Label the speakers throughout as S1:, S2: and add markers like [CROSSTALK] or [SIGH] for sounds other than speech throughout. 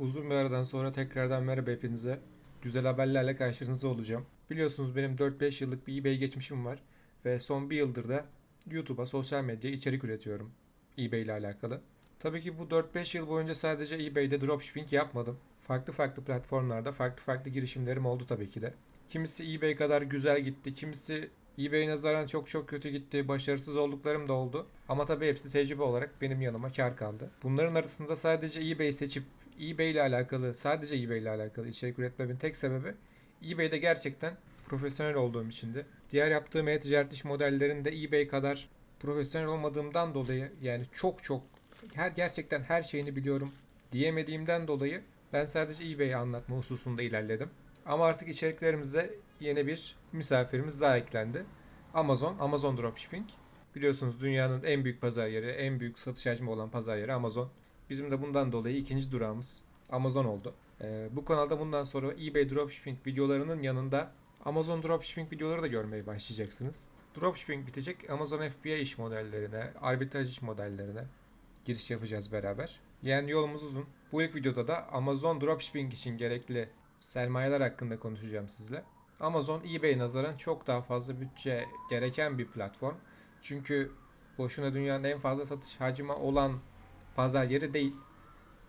S1: Uzun bir aradan sonra tekrardan merhaba hepinize. Güzel haberlerle karşınızda olacağım. Biliyorsunuz benim 4-5 yıllık bir eBay geçmişim var. Ve son bir yıldır da YouTube'a, sosyal medyaya içerik üretiyorum. eBay ile alakalı. Tabii ki bu 4-5 yıl boyunca sadece eBay'de dropshipping yapmadım. Farklı farklı platformlarda farklı farklı girişimlerim oldu tabii ki de. Kimisi eBay kadar güzel gitti, kimisi eBay'e nazaran çok çok kötü gitti, başarısız olduklarım da oldu. Ama tabii hepsi tecrübe olarak benim yanıma kar kaldı. Bunların arasında sadece eBay seçip eBay ile alakalı, sadece eBay ile alakalı içerik üretmemin tek sebebi eBay'de gerçekten profesyonel olduğum içindi. Diğer yaptığım e-ticaret iş modellerinde eBay kadar profesyonel olmadığımdan dolayı yani çok çok her gerçekten her şeyini biliyorum diyemediğimden dolayı ben sadece eBay'i anlatma hususunda ilerledim. Ama artık içeriklerimize yeni bir misafirimiz daha eklendi. Amazon, Amazon Dropshipping. Biliyorsunuz dünyanın en büyük pazar yeri, en büyük satış hacmi olan pazar yeri Amazon. Bizim de bundan dolayı ikinci durağımız Amazon oldu. Ee, bu kanalda bundan sonra eBay Dropshipping videolarının yanında Amazon Dropshipping videoları da görmeye başlayacaksınız. Dropshipping bitecek, Amazon FBA iş modellerine, arbitraj iş modellerine giriş yapacağız beraber. Yani yolumuz uzun. Bu ilk videoda da Amazon Dropshipping için gerekli sermayeler hakkında konuşacağım sizle. Amazon eBay nazaran çok daha fazla bütçe gereken bir platform. Çünkü boşuna dünyanın en fazla satış hacmi olan pazar yeri değil.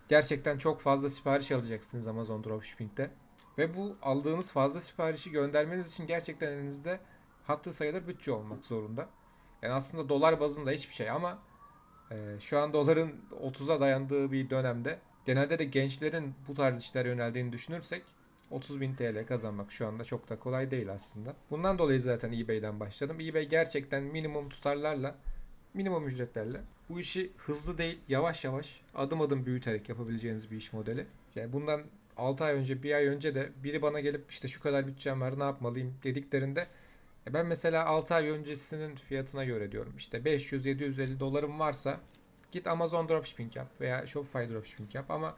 S1: Gerçekten çok fazla sipariş alacaksınız Amazon Dropshipping'de. Ve bu aldığınız fazla siparişi göndermeniz için gerçekten elinizde hatırı sayılır bütçe olmak zorunda. Yani aslında dolar bazında hiçbir şey ama e, şu an doların 30'a dayandığı bir dönemde genelde de gençlerin bu tarz işlere yöneldiğini düşünürsek 30.000 TL kazanmak şu anda çok da kolay değil aslında. Bundan dolayı zaten eBay'den başladım. eBay gerçekten minimum tutarlarla, minimum ücretlerle bu işi hızlı değil, yavaş yavaş, adım adım büyüterek yapabileceğiniz bir iş modeli. Yani bundan 6 ay önce, bir ay önce de biri bana gelip işte şu kadar bütçem var ne yapmalıyım dediklerinde e ben mesela 6 ay öncesinin fiyatına göre diyorum. İşte 500-750 dolarım varsa git Amazon Dropshipping yap veya Shopify Dropshipping yap ama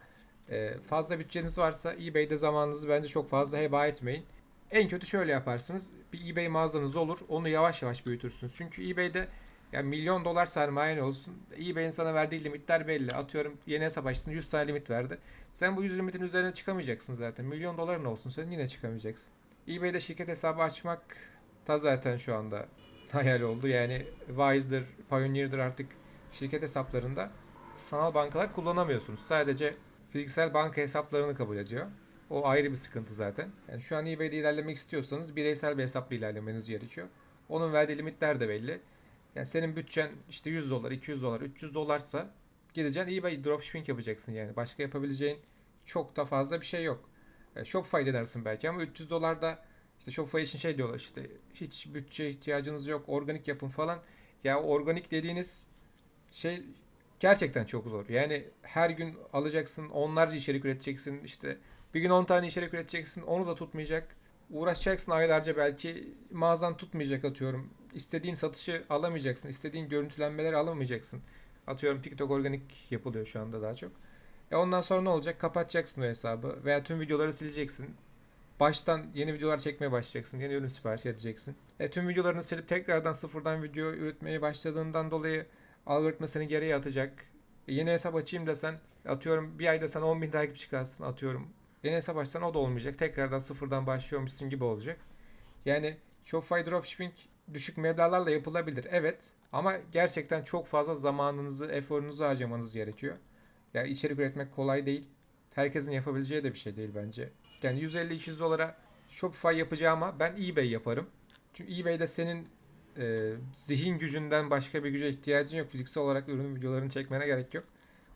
S1: e, fazla bütçeniz varsa eBay'de zamanınızı bence çok fazla heba etmeyin. En kötü şöyle yaparsınız. Bir eBay mağazanız olur. Onu yavaş yavaş büyütürsünüz. Çünkü eBay'de yani milyon dolar sermayen olsun. eBay'in sana verdiği limitler belli. Atıyorum yeni hesap açtın 100 tane limit verdi. Sen bu 100 limitin üzerine çıkamayacaksın zaten. Milyon doların olsun sen yine çıkamayacaksın. eBay'de şirket hesabı açmak da zaten şu anda [LAUGHS] hayal oldu. Yani Wise'dır, Pioneer'dır artık şirket hesaplarında sanal bankalar kullanamıyorsunuz. Sadece fiziksel banka hesaplarını kabul ediyor. O ayrı bir sıkıntı zaten. Yani şu an eBay'de ilerlemek istiyorsanız bireysel bir hesapla ilerlemeniz gerekiyor. Onun verdiği limitler de belli. Yani senin bütçen işte 100 dolar, 200 dolar, 300 dolarsa gideceksin eBay dropshipping yapacaksın yani. Başka yapabileceğin çok da fazla bir şey yok. E, Shopify denersin belki ama 300 dolarda işte Shopify için şey diyorlar işte hiç bütçe ihtiyacınız yok, organik yapın falan. Ya organik dediğiniz şey gerçekten çok zor. Yani her gün alacaksın, onlarca içerik üreteceksin. işte bir gün 10 tane içerik üreteceksin, onu da tutmayacak. Uğraşacaksın aylarca belki mağazan tutmayacak atıyorum. İstediğin satışı alamayacaksın, istediğin görüntülenmeleri alamayacaksın. Atıyorum TikTok organik yapılıyor şu anda daha çok. E ondan sonra ne olacak? Kapatacaksın o hesabı veya tüm videoları sileceksin. Baştan yeni videolar çekmeye başlayacaksın. Yeni ürün sipariş edeceksin. E tüm videolarını silip tekrardan sıfırdan video üretmeye başladığından dolayı algoritma seni geriye atacak. E, yeni hesap açayım desen atıyorum bir ayda sana 10 bin takip çıkarsın atıyorum. Yeni hesap açsan o da olmayacak. Tekrardan sıfırdan başlıyormuşsun gibi olacak. Yani Shopify Dropshipping düşük meblağlarla yapılabilir. Evet ama gerçekten çok fazla zamanınızı, eforunuzu harcamanız gerekiyor. Ya yani içerik üretmek kolay değil. Herkesin yapabileceği de bir şey değil bence. Yani 150-200 dolara Shopify yapacağıma ben eBay yaparım. Çünkü eBay'de senin e, zihin gücünden başka bir güce ihtiyacın yok. Fiziksel olarak ürün videolarını çekmene gerek yok.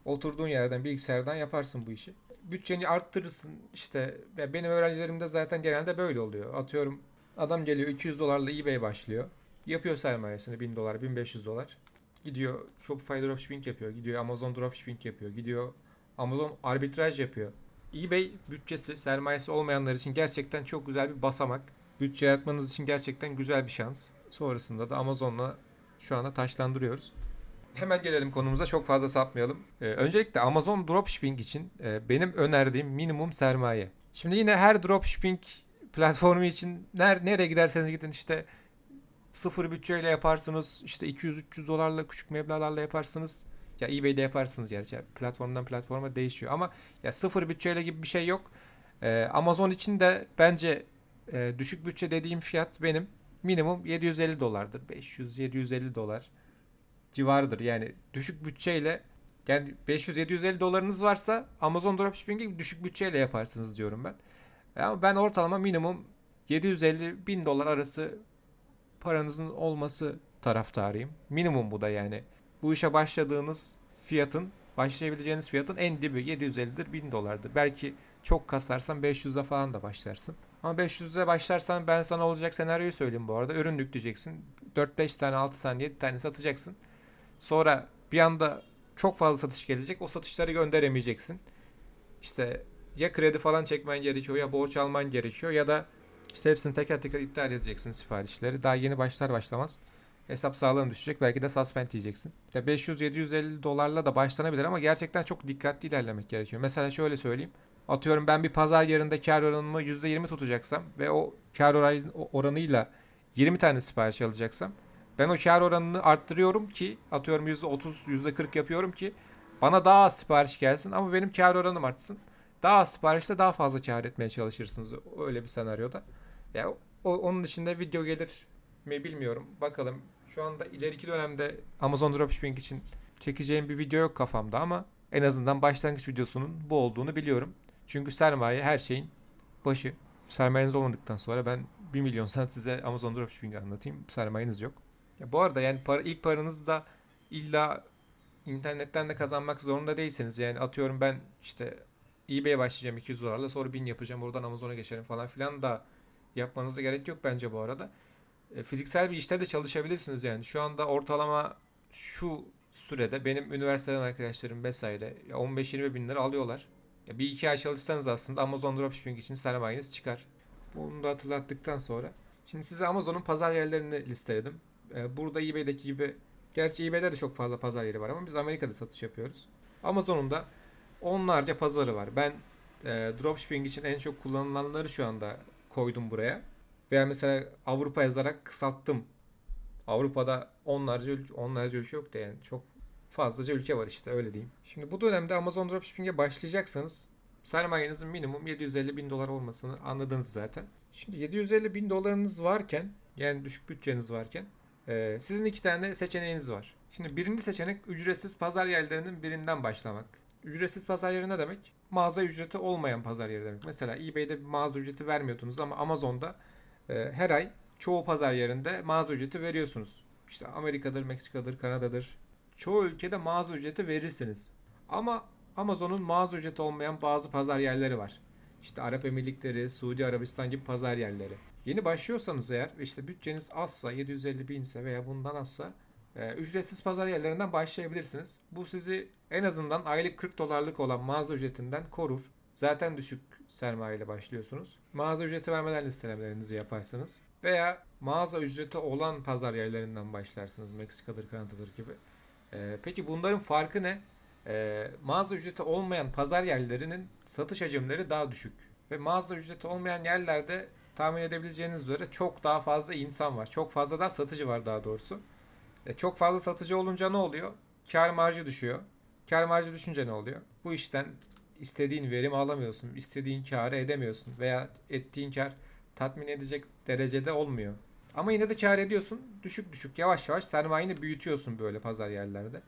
S1: Oturduğun yerden bilgisayardan yaparsın bu işi. Bütçeni arttırırsın. İşte ya benim öğrencilerimde zaten genelde böyle oluyor. Atıyorum adam geliyor 200 dolarla eBay başlıyor. Yapıyor sermayesini 1000 dolar, 1500 dolar. Gidiyor Shopify dropshipping yapıyor. Gidiyor Amazon dropshipping yapıyor. Gidiyor Amazon arbitraj yapıyor. eBay bütçesi, sermayesi olmayanlar için gerçekten çok güzel bir basamak. Bütçe yaratmanız için gerçekten güzel bir şans. Sonrasında da Amazon'la şu anda taşlandırıyoruz. Hemen gelelim konumuza çok fazla sapmayalım. Ee, öncelikle Amazon Dropshipping için e, benim önerdiğim minimum sermaye. Şimdi yine her dropshipping platformu için ner nereye giderseniz gidin işte sıfır bütçeyle yaparsınız. işte 200-300 dolarla küçük meblağlarla yaparsınız. Ya eBay'de yaparsınız gerçi. Platformdan platforma değişiyor ama ya sıfır bütçeyle gibi bir şey yok. Ee, Amazon için de bence e, düşük bütçe dediğim fiyat benim minimum 750 dolardır. 500-750 dolar civarıdır. Yani düşük bütçeyle yani 500-750 dolarınız varsa Amazon Dropshipping'i düşük bütçeyle yaparsınız diyorum ben. Ama ben ortalama minimum 750 bin dolar arası paranızın olması taraftarıyım. Minimum bu da yani. Bu işe başladığınız fiyatın, başlayabileceğiniz fiyatın en dibi 750'dir, 1000 dolardır. Belki çok kasarsan 500'e falan da başlarsın. Ama 500'de başlarsan ben sana olacak senaryoyu söyleyeyim bu arada. Ürün yükleyeceksin. 4-5 tane, 6 tane, 7 tane satacaksın. Sonra bir anda çok fazla satış gelecek. O satışları gönderemeyeceksin. İşte ya kredi falan çekmen gerekiyor ya borç alman gerekiyor ya da işte hepsini teker teker iptal edeceksin siparişleri. Daha yeni başlar başlamaz hesap sağlığın düşecek. Belki de suspend diyeceksin. İşte 500-750 dolarla da başlanabilir ama gerçekten çok dikkatli ilerlemek gerekiyor. Mesela şöyle söyleyeyim. Atıyorum ben bir pazar yerinde kar oranımı %20 tutacaksam ve o kar oran- oranıyla 20 tane sipariş alacaksam ben o kar oranını arttırıyorum ki atıyorum %30, %40 yapıyorum ki bana daha az sipariş gelsin ama benim kar oranım artsın. Daha az siparişte daha fazla kar etmeye çalışırsınız öyle bir senaryoda. Ya o, onun içinde video gelir mi bilmiyorum. Bakalım. Şu anda ileriki dönemde Amazon Dropshipping için çekeceğim bir video yok kafamda ama en azından başlangıç videosunun bu olduğunu biliyorum. Çünkü sermaye her şeyin başı. Sermayeniz olmadıktan sonra ben 1 milyon saat size Amazon Dropshipping'i anlatayım. Sermayeniz yok. Ya bu arada yani para, ilk paranızı da illa internetten de kazanmak zorunda değilseniz yani atıyorum ben işte eBay'e başlayacağım 200 dolarla sonra 1000 yapacağım oradan Amazon'a geçerim falan filan da yapmanıza gerek yok bence bu arada. E, fiziksel bir işte de çalışabilirsiniz yani. Şu anda ortalama şu sürede benim üniversiteden arkadaşlarım vesaire 15-20 bin lira alıyorlar. Ya bir iki ay çalışsanız aslında Amazon Dropshipping için sermayeniz çıkar. Bunu da hatırlattıktan sonra. Şimdi size Amazon'un pazar yerlerini listeledim. E, Burada eBay'deki gibi Gerçi eBay'de de çok fazla pazar yeri var ama biz Amerika'da satış yapıyoruz. Amazon'un da onlarca pazarı var. Ben e, dropshipping için en çok kullanılanları şu anda koydum buraya. Veya mesela Avrupa yazarak kısalttım. Avrupa'da onlarca ülke, onlarca ülke yok da yani çok fazlaca ülke var işte öyle diyeyim. Şimdi bu dönemde Amazon Dropshipping'e başlayacaksanız sermayenizin minimum 750 bin dolar olmasını anladınız zaten. Şimdi 750 bin dolarınız varken yani düşük bütçeniz varken e, sizin iki tane seçeneğiniz var. Şimdi birinci seçenek ücretsiz pazar yerlerinin birinden başlamak. Ücretsiz pazar yeri ne demek? Mağaza ücreti olmayan pazar yeri demek. Mesela eBay'de bir mağaza ücreti vermiyordunuz ama Amazon'da e, her ay çoğu pazar yerinde mağaza ücreti veriyorsunuz. İşte Amerika'dır, Meksika'dır, Kanada'dır. Çoğu ülkede mağaza ücreti verirsiniz. Ama Amazon'un mağaza ücreti olmayan bazı pazar yerleri var. İşte Arap Emirlikleri, Suudi Arabistan gibi pazar yerleri. Yeni başlıyorsanız eğer işte bütçeniz azsa, 750 binse veya bundan azsa e, ücretsiz pazar yerlerinden başlayabilirsiniz. Bu sizi en azından aylık 40 dolarlık olan mağaza ücretinden korur. Zaten düşük sermayeyle başlıyorsunuz. Mağaza ücreti vermeden listelemelerinizi yaparsınız. Veya mağaza ücreti olan pazar yerlerinden başlarsınız. Meksika'dır, Kanada'dır gibi. Ee, peki bunların farkı ne? Ee, mağaza ücreti olmayan pazar yerlerinin satış hacimleri daha düşük. Ve mağaza ücreti olmayan yerlerde tahmin edebileceğiniz üzere çok daha fazla insan var. Çok fazla da satıcı var daha doğrusu. E, çok fazla satıcı olunca ne oluyor? Kar marjı düşüyor. Kar marjı düşünce ne oluyor? Bu işten istediğin verim alamıyorsun, istediğin karı edemiyorsun veya ettiğin kar tatmin edecek derecede olmuyor. Ama yine de kar ediyorsun. Düşük düşük yavaş yavaş sermayeni büyütüyorsun böyle pazar yerlerde.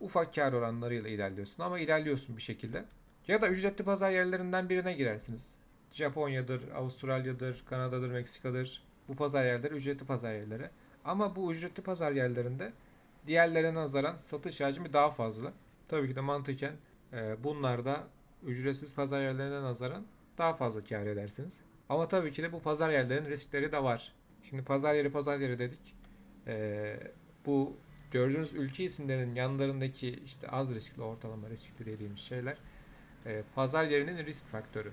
S1: Ufak kar oranlarıyla ilerliyorsun ama ilerliyorsun bir şekilde. Ya da ücretli pazar yerlerinden birine girersiniz. Japonya'dır, Avustralya'dır, Kanada'dır, Meksika'dır. Bu pazar yerleri ücretli pazar yerleri. Ama bu ücretli pazar yerlerinde diğerlerine nazaran satış hacmi daha fazla. Tabii ki de mantıken e, bunlarda ücretsiz pazar yerlerine nazaran daha fazla kar edersiniz. Ama tabii ki de bu pazar yerlerinin riskleri de var. Şimdi pazar yeri pazar yeri dedik. E, bu gördüğünüz ülke isimlerinin yanlarındaki işte az riskli, ortalama riskli dediğimiz şeyler e, pazar yerinin risk faktörü.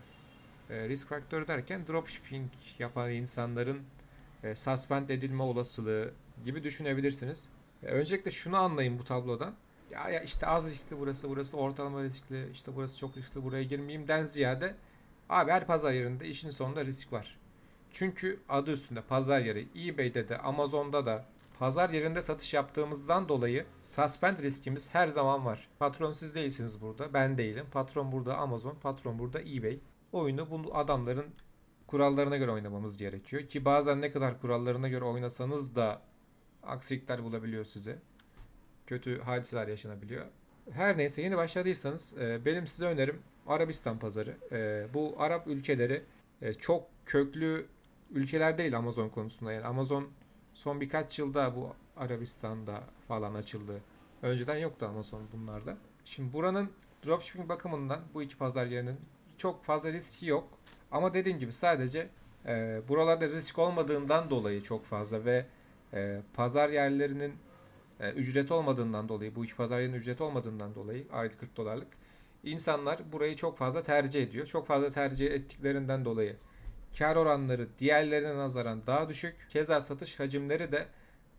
S1: E, risk faktörü derken dropshipping yapan insanların e, suspend edilme olasılığı gibi düşünebilirsiniz. E, öncelikle şunu anlayın bu tablodan. Ya, ya işte az riskli burası, burası ortalama riskli, işte burası çok riskli, buraya girmeyeyim den ziyade abi her pazar yerinde işin sonunda risk var. Çünkü adı üstünde pazar yeri eBay'de de Amazon'da da pazar yerinde satış yaptığımızdan dolayı suspend riskimiz her zaman var. Patron siz değilsiniz burada. Ben değilim. Patron burada Amazon. Patron burada eBay. Oyunu bu adamların kurallarına göre oynamamız gerekiyor. Ki bazen ne kadar kurallarına göre oynasanız da aksilikler bulabiliyor sizi. Kötü hadiseler yaşanabiliyor. Her neyse yeni başladıysanız e, benim size önerim Arabistan pazarı. E, bu Arap ülkeleri e, çok köklü ülkeler değil Amazon konusunda. Yani Amazon son birkaç yılda bu Arabistan'da falan açıldı. Önceden yoktu Amazon bunlarda. Şimdi buranın dropshipping bakımından bu iki pazar yerinin çok fazla riski yok. Ama dediğim gibi sadece e, buralarda risk olmadığından dolayı çok fazla ve e, pazar yerlerinin e, ücret olmadığından dolayı bu iki pazar yerinin ücret olmadığından dolayı aylık 40 dolarlık insanlar burayı çok fazla tercih ediyor. Çok fazla tercih ettiklerinden dolayı kar oranları diğerlerine nazaran daha düşük. Keza satış hacimleri de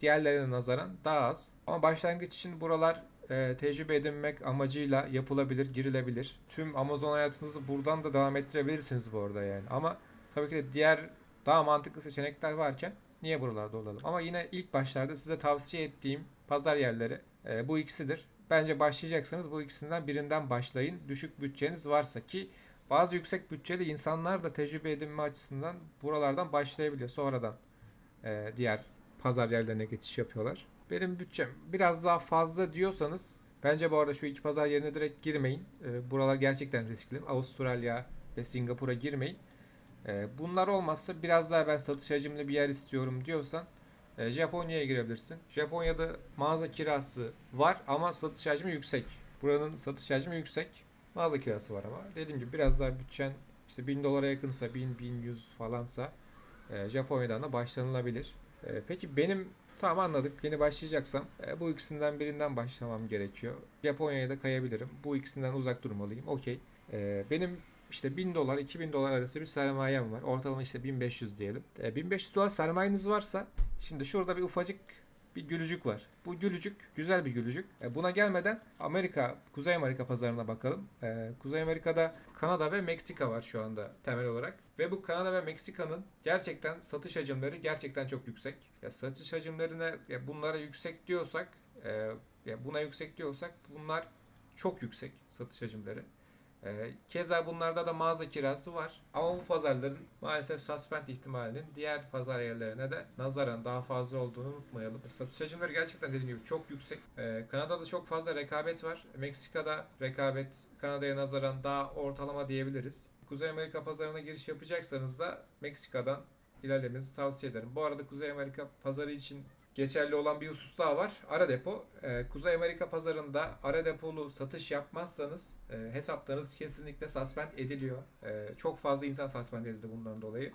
S1: diğerlerine nazaran daha az. Ama başlangıç için buralar e, tecrübe edinmek amacıyla yapılabilir, girilebilir. Tüm Amazon hayatınızı buradan da devam ettirebilirsiniz bu arada yani. Ama tabii ki de diğer daha mantıklı seçenekler varken niye buralarda olalım? Ama yine ilk başlarda size tavsiye ettiğim pazar yerleri e, bu ikisidir. Bence başlayacaksanız bu ikisinden birinden başlayın. Düşük bütçeniz varsa ki bazı yüksek bütçeli insanlar da tecrübe edinme açısından buralardan başlayabiliyor. Sonradan e, diğer pazar yerlerine geçiş yapıyorlar. Benim bütçem biraz daha fazla diyorsanız bence bu arada şu iki pazar yerine direkt girmeyin. E, buralar gerçekten riskli. Avustralya ve Singapur'a girmeyin. E, bunlar olmazsa biraz daha ben satış hacimli bir yer istiyorum diyorsan e, Japonya'ya girebilirsin. Japonya'da mağaza kirası var ama satış hacmi yüksek. Buranın satış hacmi yüksek. Mağaza kirası var ama. Dediğim gibi biraz daha bütçen işte 1000 dolara yakınsa 1000 1100 falansa e, Japonya'dan da başlanılabilir. E, peki benim tamam anladık yeni başlayacaksam e, bu ikisinden birinden başlamam gerekiyor. Japonya'ya da kayabilirim. Bu ikisinden uzak durmalıyım. Okey. E, benim işte 1000 dolar 2000 dolar arası bir sermayem var. Ortalama işte 1500 diyelim. E, 1500 dolar sermayeniz varsa şimdi şurada bir ufacık bir gülücük var. Bu gülücük güzel bir gülücük. E, buna gelmeden Amerika, Kuzey Amerika pazarına bakalım. E, Kuzey Amerika'da Kanada ve Meksika var şu anda temel olarak. Ve bu Kanada ve Meksika'nın gerçekten satış hacimleri gerçekten çok yüksek. Ya satış hacimlerine ya bunlara yüksek diyorsak, e, ya buna yüksek diyorsak bunlar çok yüksek satış hacimleri. Ee, keza bunlarda da mağaza kirası var. Ama bu pazarların maalesef suspend ihtimalinin diğer pazar yerlerine de nazaran daha fazla olduğunu unutmayalım. Satış hacimleri gerçekten dediğim gibi çok yüksek. Ee, Kanada'da çok fazla rekabet var. Meksika'da rekabet Kanada'ya nazaran daha ortalama diyebiliriz. Kuzey Amerika pazarına giriş yapacaksanız da Meksika'dan ilerlemenizi tavsiye ederim. Bu arada Kuzey Amerika pazarı için geçerli olan bir husus daha var. Ara depo. Ee, Kuzey Amerika pazarında ara depolu satış yapmazsanız e, hesaplarınız kesinlikle suspend ediliyor. E, çok fazla insan suspend edildi bundan dolayı.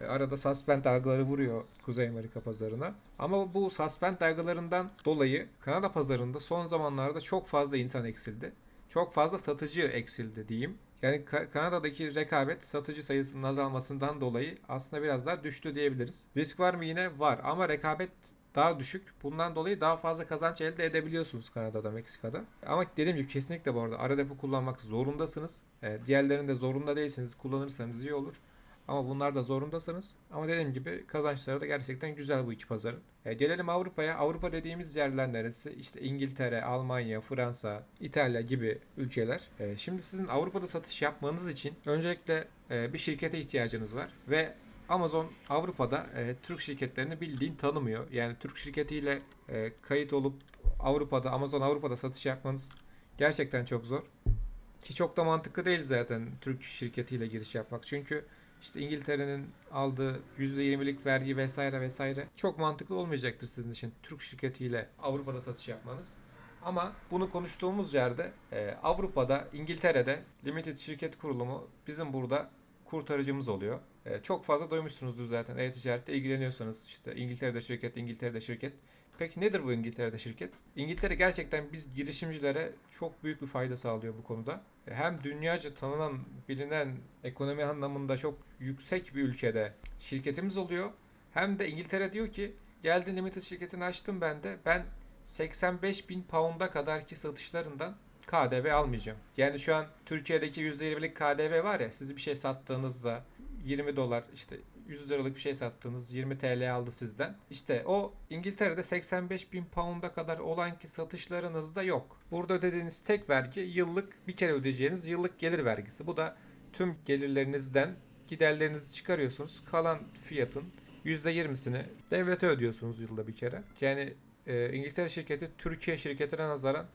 S1: E, arada suspend dalgaları vuruyor Kuzey Amerika pazarına. Ama bu suspend dalgalarından dolayı Kanada pazarında son zamanlarda çok fazla insan eksildi. Çok fazla satıcı eksildi diyeyim. Yani Ka- Kanada'daki rekabet satıcı sayısının azalmasından dolayı aslında biraz daha düştü diyebiliriz. Risk var mı yine? Var ama rekabet daha düşük. Bundan dolayı daha fazla kazanç elde edebiliyorsunuz Kanada'da, Meksika'da. Ama dediğim gibi kesinlikle bu arada ara depo kullanmak zorundasınız. E, diğerlerinde zorunda değilsiniz. Kullanırsanız iyi olur. Ama bunlar da zorundasınız. Ama dediğim gibi kazançları da gerçekten güzel bu iki pazarın. E, gelelim Avrupa'ya. Avrupa dediğimiz yerler neresi? İşte İngiltere, Almanya, Fransa, İtalya gibi ülkeler. E, şimdi sizin Avrupa'da satış yapmanız için öncelikle e, bir şirkete ihtiyacınız var. Ve Amazon Avrupa'da e, Türk şirketlerini bildiğin tanımıyor. Yani Türk şirketiyle e, kayıt olup Avrupa'da, Amazon Avrupa'da satış yapmanız gerçekten çok zor. Ki çok da mantıklı değil zaten Türk şirketiyle giriş yapmak. Çünkü işte İngiltere'nin aldığı %20'lik vergi vesaire vesaire çok mantıklı olmayacaktır sizin için Türk şirketiyle Avrupa'da satış yapmanız. Ama bunu konuştuğumuz yerde e, Avrupa'da, İngiltere'de limited şirket kurulumu bizim burada kurtarıcımız oluyor. E, çok fazla duymuşsunuzdur zaten e-ticarette ilgileniyorsanız işte İngiltere'de şirket, İngiltere'de şirket. Peki nedir bu İngiltere'de şirket? İngiltere gerçekten biz girişimcilere çok büyük bir fayda sağlıyor bu konuda. E, Hem dünyaca tanınan, bilinen ekonomi anlamında çok yüksek bir ülkede şirketimiz oluyor. Hem de İngiltere diyor ki geldin limited şirketini açtım ben de ben 85 bin pound'a kadarki satışlarından KDV almayacağım. Yani şu an Türkiye'deki %20'lik KDV var ya siz bir şey sattığınızda 20 dolar işte 100 liralık bir şey sattınız 20 TL aldı sizden. İşte o İngiltere'de 85 bin pound'a kadar olan ki satışlarınızda yok. Burada ödediğiniz tek vergi yıllık bir kere ödeyeceğiniz yıllık gelir vergisi. Bu da tüm gelirlerinizden giderlerinizi çıkarıyorsunuz. Kalan fiyatın %20'sini devlete ödüyorsunuz yılda bir kere. Yani e, İngiltere şirketi Türkiye şirketine nazaran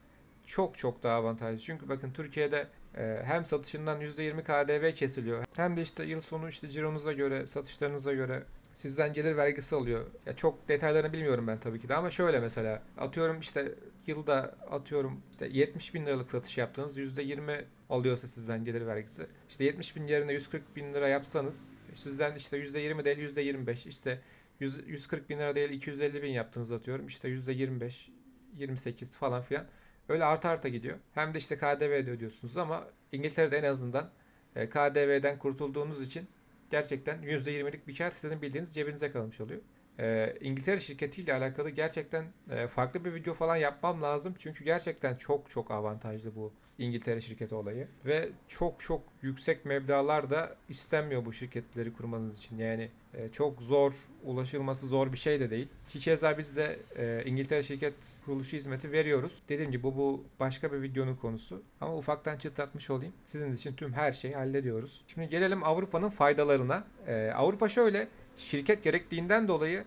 S1: çok çok daha avantajlı. Çünkü bakın Türkiye'de e, hem satışından %20 KDV kesiliyor hem de işte yıl sonu işte cironuza göre, satışlarınıza göre sizden gelir vergisi alıyor. Ya çok detaylarını bilmiyorum ben tabii ki de ama şöyle mesela atıyorum işte yılda atıyorum işte 70 bin liralık satış yaptınız %20 alıyorsa sizden gelir vergisi. İşte 70 bin yerine 140 bin lira yapsanız sizden işte %20 değil %25 işte 100, 140 bin lira değil 250 bin yaptınız atıyorum işte %25 28 falan filan öyle arta arta gidiyor. Hem de işte KDV de ödüyorsunuz ama İngiltere'de en azından e, KDV'den kurtulduğunuz için gerçekten %20'lik bir kar sizin bildiğiniz cebinize kalmış oluyor. Ee, İngiltere şirketiyle alakalı gerçekten e, farklı bir video falan yapmam lazım. Çünkü gerçekten çok çok avantajlı bu İngiltere şirketi olayı. Ve çok çok yüksek meblağlar da istenmiyor bu şirketleri kurmanız için. Yani e, çok zor, ulaşılması zor bir şey de değil. Ki keza biz de e, İngiltere şirket kuruluşu hizmeti veriyoruz. Dediğim gibi bu, bu başka bir videonun konusu. Ama ufaktan çıtlatmış olayım. Sizin için tüm her şeyi hallediyoruz. Şimdi gelelim Avrupa'nın faydalarına. E, Avrupa şöyle şirket gerektiğinden dolayı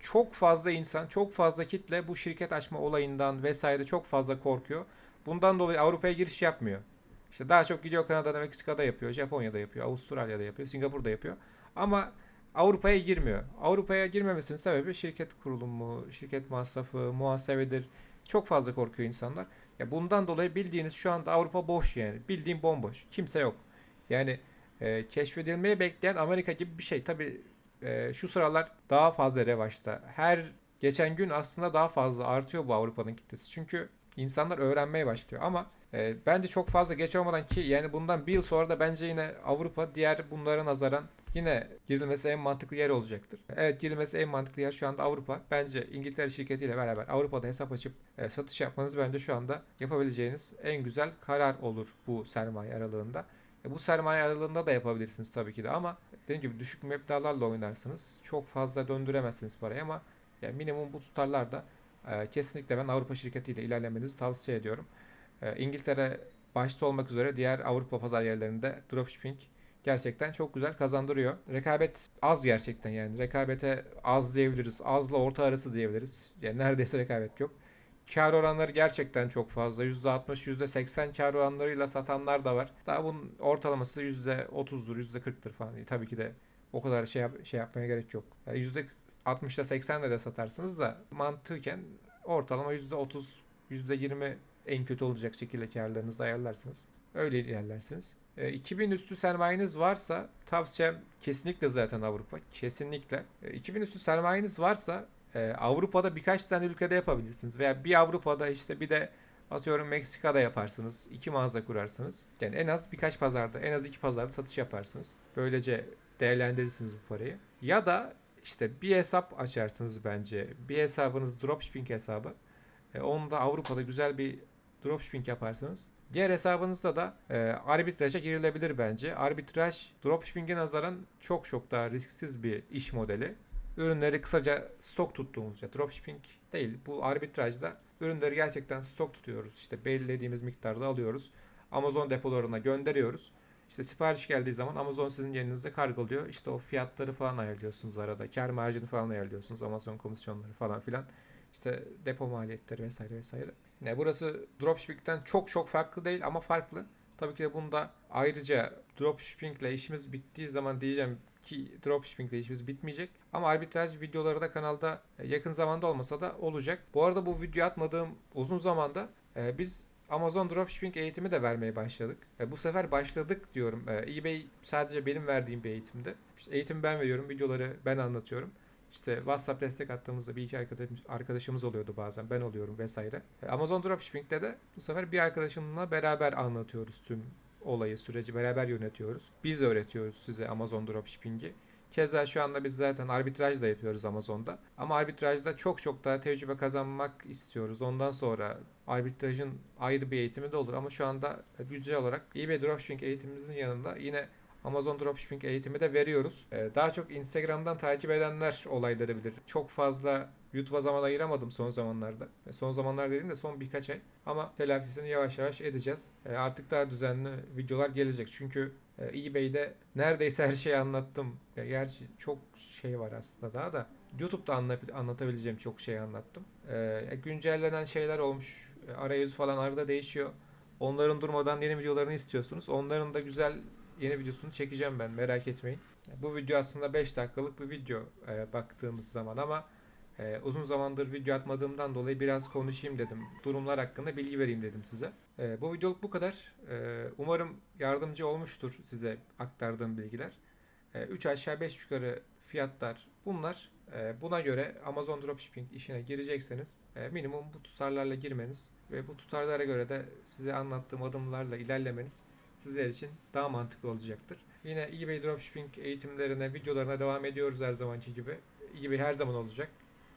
S1: çok fazla insan, çok fazla kitle bu şirket açma olayından vesaire çok fazla korkuyor. Bundan dolayı Avrupa'ya giriş yapmıyor. İşte daha çok gidiyor Kanada'da, Meksika'da yapıyor, Japonya'da yapıyor, Avustralya'da yapıyor, Singapur'da yapıyor. Ama Avrupa'ya girmiyor. Avrupa'ya girmemesinin sebebi şirket kurulumu, şirket masrafı, muhasebedir. Çok fazla korkuyor insanlar. Ya bundan dolayı bildiğiniz şu anda Avrupa boş yani. Bildiğin bomboş. Kimse yok. Yani e, keşfedilmeyi bekleyen Amerika gibi bir şey. Tabi e, şu sıralar daha fazla revaçta. Her geçen gün aslında daha fazla artıyor bu Avrupa'nın kitlesi. Çünkü insanlar öğrenmeye başlıyor ama e, bence çok fazla geç olmadan ki yani bundan bir yıl sonra da bence yine Avrupa diğer bunlara nazaran yine girilmesi en mantıklı yer olacaktır. Evet girilmesi en mantıklı yer şu anda Avrupa. Bence İngiltere şirketiyle beraber Avrupa'da hesap açıp e, satış yapmanız bence şu anda yapabileceğiniz en güzel karar olur bu sermaye aralığında. E, bu sermaye aralığında da yapabilirsiniz tabii ki de ama dediğim gibi düşük meblağlarla oynarsınız. Çok fazla döndüremezsiniz parayı ama yani minimum bu tutarlarda kesinlikle ben Avrupa şirketiyle ilerlemenizi tavsiye ediyorum. E, İngiltere başta olmak üzere diğer Avrupa pazar yerlerinde dropshipping gerçekten çok güzel kazandırıyor. Rekabet az gerçekten yani. Rekabete az diyebiliriz. Azla orta arası diyebiliriz. Yani neredeyse rekabet yok. Kar oranları gerçekten çok fazla. %60, %80 kar oranlarıyla satanlar da var. Daha bunun ortalaması %30'dur, %40'tır falan. Tabii ki de o kadar şey yap, şey yapmaya gerek yok. Yani %60'da 80'de de satarsınız da mantıken ortalama %30, %20 en kötü olacak şekilde karlarınızı ayarlarsınız. Öyle ilerlersiniz. E, 2000 üstü sermayeniz varsa tavsiyem kesinlikle zaten Avrupa. Kesinlikle. E, 2000 üstü sermayeniz varsa e, Avrupa'da birkaç tane ülkede yapabilirsiniz. Veya bir Avrupa'da işte bir de atıyorum Meksika'da yaparsınız. iki mağaza kurarsınız. Yani en az birkaç pazarda, en az iki pazarda satış yaparsınız. Böylece değerlendirirsiniz bu parayı. Ya da işte bir hesap açarsınız bence. Bir hesabınız dropshipping hesabı. E, onu da Avrupa'da güzel bir dropshipping yaparsınız. Diğer hesabınızda da e, arbitraja girilebilir bence. Arbitraj dropshipping'e nazaran çok çok daha risksiz bir iş modeli. Ürünleri kısaca stok tuttuğumuz ya dropshipping değil. Bu arbitrajda ürünleri gerçekten stok tutuyoruz. İşte belirlediğimiz miktarda alıyoruz. Amazon depolarına gönderiyoruz. İşte sipariş geldiği zaman Amazon sizin yerinizde kargoluyor. İşte o fiyatları falan ayarlıyorsunuz arada. Kar marjını falan ayarlıyorsunuz. Amazon komisyonları falan filan. İşte depo maliyetleri vesaire vesaire. Yani burası dropshipping'den çok çok farklı değil ama farklı. Tabii ki de bunda ayrıca dropshipping ile işimiz bittiği zaman diyeceğim ki dropshipping ile işimiz bitmeyecek. Ama arbitraj videoları da kanalda yakın zamanda olmasa da olacak. Bu arada bu video atmadığım uzun zamanda e, biz Amazon Dropshipping eğitimi de vermeye başladık. E, bu sefer başladık diyorum. E, eBay sadece benim verdiğim bir eğitimdi. İşte eğitimi ben veriyorum, videoları ben anlatıyorum. İşte WhatsApp destek attığımızda bir iki arkadaşımız oluyordu bazen. Ben oluyorum vesaire. E, Amazon Dropshipping'de de bu sefer bir arkadaşımla beraber anlatıyoruz tüm olayı, süreci beraber yönetiyoruz. Biz öğretiyoruz size Amazon Dropshipping'i. Keza şu anda biz zaten arbitraj da yapıyoruz Amazon'da. Ama arbitrajda çok çok daha tecrübe kazanmak istiyoruz. Ondan sonra arbitrajın ayrı bir eğitimi de olur. Ama şu anda güncel olarak eBay Dropshipping eğitimimizin yanında yine Amazon Dropshipping eğitimi de veriyoruz. Ee, daha çok Instagram'dan takip edenler olayları bilir. Çok fazla YouTube'a zaman ayıramadım son zamanlarda. E, Son zamanlar dediğim de son birkaç ay. Ama telafisini yavaş yavaş edeceğiz. E, Artık daha düzenli videolar gelecek. Çünkü eBay'de neredeyse her şeyi anlattım. E, Gerçi çok şey var aslında daha da. YouTube'da anla- anlatabileceğim çok şey anlattım. E, güncellenen şeyler olmuş. E, Arayüz falan arada değişiyor. Onların durmadan yeni videolarını istiyorsunuz. Onların da güzel yeni videosunu çekeceğim ben merak etmeyin. Bu video aslında 5 dakikalık bir video e, baktığımız zaman ama e, uzun zamandır video atmadığımdan dolayı biraz konuşayım dedim. Durumlar hakkında bilgi vereyim dedim size. E, bu videoluk bu kadar. E, umarım yardımcı olmuştur size aktardığım bilgiler. 3 aşağı 5 yukarı fiyatlar bunlar. E, buna göre Amazon Dropshipping işine girecekseniz e, minimum bu tutarlarla girmeniz ve bu tutarlara göre de size anlattığım adımlarla ilerlemeniz sizler için daha mantıklı olacaktır. Yine eBay Dropshipping eğitimlerine, videolarına devam ediyoruz her zamanki gibi. eBay her zaman olacak.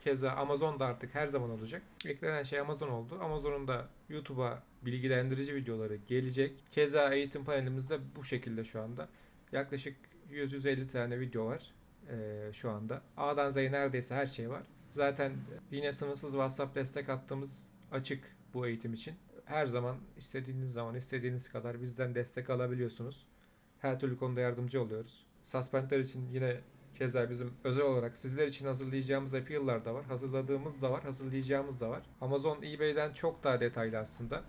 S1: Keza Amazon da artık her zaman olacak. Eklenen şey Amazon oldu. Amazon'un da YouTube'a bilgilendirici videoları gelecek. Keza eğitim panelimiz de bu şekilde şu anda. Yaklaşık 100-150 tane video var eee, şu anda. A'dan Z'ye neredeyse her şey var. Zaten yine sınırsız WhatsApp destek hattımız açık bu eğitim için. Her zaman istediğiniz zaman istediğiniz kadar bizden destek alabiliyorsunuz. Her türlü konuda yardımcı oluyoruz. Suspendler için yine keza bizim özel olarak sizler için hazırlayacağımız appeal'lar da var. Hazırladığımız da var, hazırlayacağımız da var. Amazon eBay'den çok daha detaylı aslında.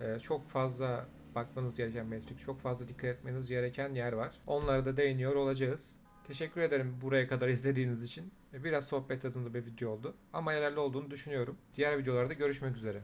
S1: Ee, çok fazla bakmanız gereken metrik, çok fazla dikkat etmeniz gereken yer var. Onlara da değiniyor olacağız. Teşekkür ederim buraya kadar izlediğiniz için. Biraz sohbet tadında bir video oldu. Ama yararlı olduğunu düşünüyorum. Diğer videolarda görüşmek üzere.